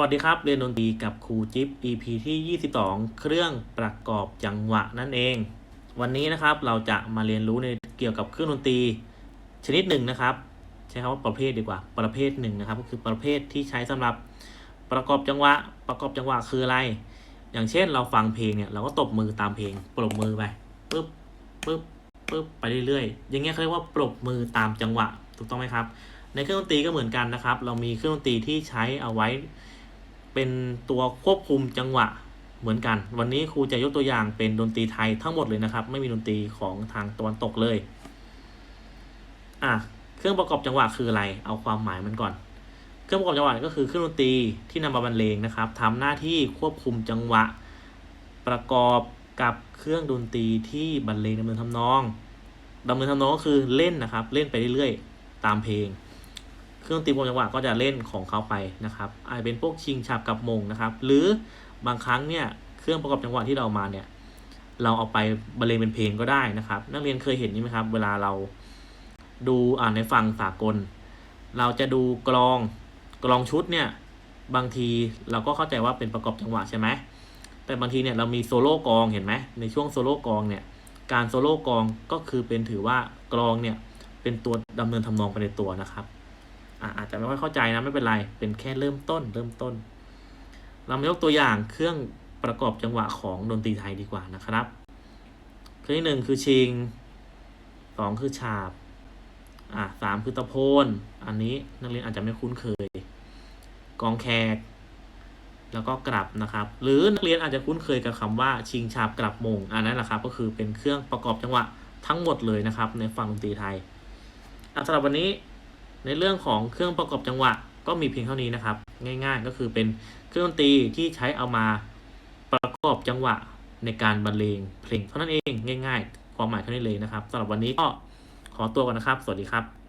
วัสดีครับเรียนดนตรีกับครูจิ๊บ EP ที่ 22 เครื่องประกอบจังหวะนั่นเอง วันนี้นะครับเราจะมาเรียนรู้ในเกี่ยวกับเครื่องดนตรีชนิดหนึ่งนะครับ ใช้คำว่าประเภทดีกว่า ประเภทหนึ่งนะครับก็คือประเภทที่ใช้สำหรับประกอบจังหวะ ประกอบจังหวะคืออะไร อย่างเช่นเราฟังเพลงเนี่ยเราก็ตบมือตามเพลงปรบมือไปปึ๊บปึ๊บปึ๊บไปเรื่อยๆ อย่างเงี้ยเขาเรียกว่าปรบมือตามจังหวะถูกต้องไหมครับ ในเครื่องดนตรีก็เหมือนกันนะครับ เรามีเครื่องดนตรีที่ใช้เอาไว้ เป็นตัวควบคุมจังหวะเหมือนกัน วันนี้ครูจะยกตัวอย่างเป็นดนตรีไทยทั้งหมดเลยนะครับ ไม่มีดนตรีของทางตะวันตกเลยอะเครื่องประกอบจังหวะคืออะไร เอาความหมายมันก่อน เครื่องประกอบจังหวะก็คือเครื่องดนตรีที่นำมาบรรเลงนะครับทำหน้าที่ควบคุมจังหวะ ประกอบกับเครื่องดนตรีที่บรรเลงดำเนินทำนองดำเนินทำนองก็คือเล่นนะครับ เล่นไปเรื่อยๆ ตามเพลง เครื่องตีประกอบจังหวะก็จะเล่นของเขาไปนะครับอาจจะเป็นพวกชิงฉับกับมงนะครับ หรือบางครั้งเนี่ยเครื่องประกอบจังหวะที่เรามาเนี่ยเราเอาไปบรรเลงเป็นเพลงก็ได้นะครับ นักเรียนเคยเห็นนี่ไหมครับ เวลาเราดูอ่านในฟังสากล เราจะดูกลองกลองชุดเนี่ยบางทีเราก็เข้าใจว่าเป็นประกอบจังหวะใช่ไหมแต่บางทีเนี่ยเรามีโซโล่กองเห็นไหมในช่วงโซโล่กองเนี่ยการโซโล่กองก็คือเป็นถือว่ากลองเนี่ยเป็นตัวดำเนินทำนองไปในตัวนะครับ อาจจะไม่ค่อยเข้าใจนะไม่เป็นไร เป็นแค่เริ่มต้น เริ่มต้น เรามายกตัวอย่างเครื่องประกอบจังหวะของดนตรีไทยดีกว่านะครับ เครื่องที่หนึ่งคือชิงสองคือฉาบอะสามคือตะโพน อันนี้นักเรียนอาจจะไม่คุ้นเคย กองแขก แล้วก็กลับนะครับ หรือนักเรียนอาจจะคุ้นเคยกับคำว่าชิงฉาบกลับมง อันนั้นแหละครับ ก็คือเป็นเครื่องประกอบจังหวะทั้งหมดเลยนะครับ ในฝั่งดนตรีไทยอะสำหรับวันนี้ ในเรื่องของเครื่องประกอบจังหวะก็มีเพียงเท่านี้นะครับ ง่ายๆก็คือเป็นเครื่องดนตรีที่ใช้เอามาประกอบจังหวะในการบรรเลงเพลงเท่านั้นเองง่าย ๆ ความหมายเท่านี้เลยนะครับสำหรับวันนี้ก็ขอตัวก่อนนะครับ สวัสดีครับ